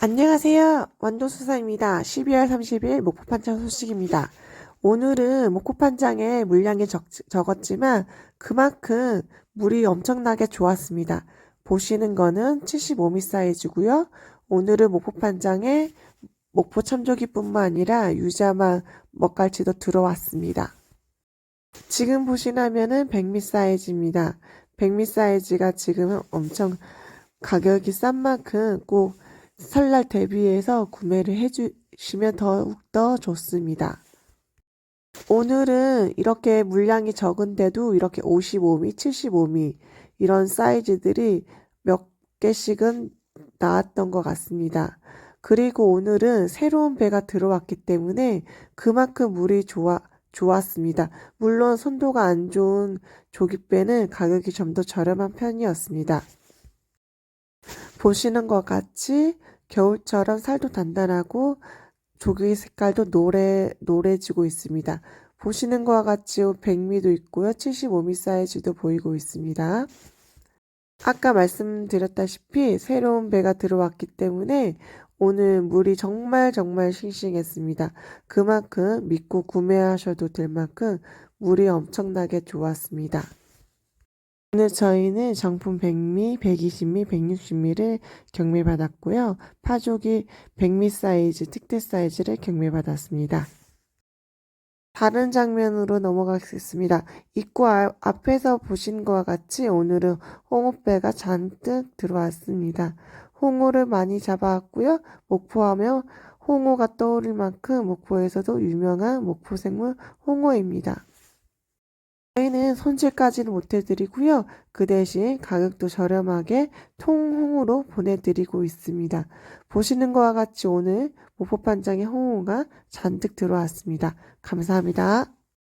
안녕하세요. 완도수사입니다. 12월 30일 목포판장 소식입니다. 오늘은 목포판장에 물량이 적, 적었지만 그만큼 물이 엄청나게 좋았습니다. 보시는 거는 75mm 사이즈고요. 오늘은 목포판장에 목포 참조기뿐만 아니라 유자마 먹갈치도 들어왔습니다. 지금 보시라면은 100mm 사이즈입니다. 100mm 사이즈가 지금은 엄청 가격이 싼 만큼 꼭 설날 대비해서 구매를 해주시면 더욱더 좋습니다. 오늘은 이렇게 물량이 적은데도 이렇게 55mm, 75mm 이런 사이즈들이 몇 개씩은 나왔던 것 같습니다. 그리고 오늘은 새로운 배가 들어왔기 때문에 그만큼 물이 좋아, 좋았습니다. 물론 선도가 안 좋은 조깃배는 가격이 좀 더 저렴한 편이었습니다. 보시는 것 같이 겨울처럼 살도 단단하고 조개 색깔도 노래, 노래지고 있습니다. 보시는 것과 같이 100미도 있고요. 75미 사이즈도 보이고 있습니다. 아까 말씀드렸다시피 새로운 배가 들어왔기 때문에 오늘 물이 정말 정말 싱싱했습니다. 그만큼 믿고 구매하셔도 될 만큼 물이 엄청나게 좋았습니다. 오늘 저희는 정품 100미, 120미, 160미를 경매받았고요. 파조기 100미 사이즈, 특대 사이즈를 경매받았습니다. 다른 장면으로 넘어가겠습니다. 입구 아- 앞에서 보신 것과 같이 오늘은 홍어배가 잔뜩 들어왔습니다. 홍어를 많이 잡아왔고요. 목포하면 홍어가 떠오를 만큼 목포에서도 유명한 목포생물 홍어입니다. 저희는 손질까지는 못해드리고요. 그 대신 가격도 저렴하게 통홍으로 보내드리고 있습니다. 보시는 것과 같이 오늘 목포판장에 홍어가 잔뜩 들어왔습니다. 감사합니다.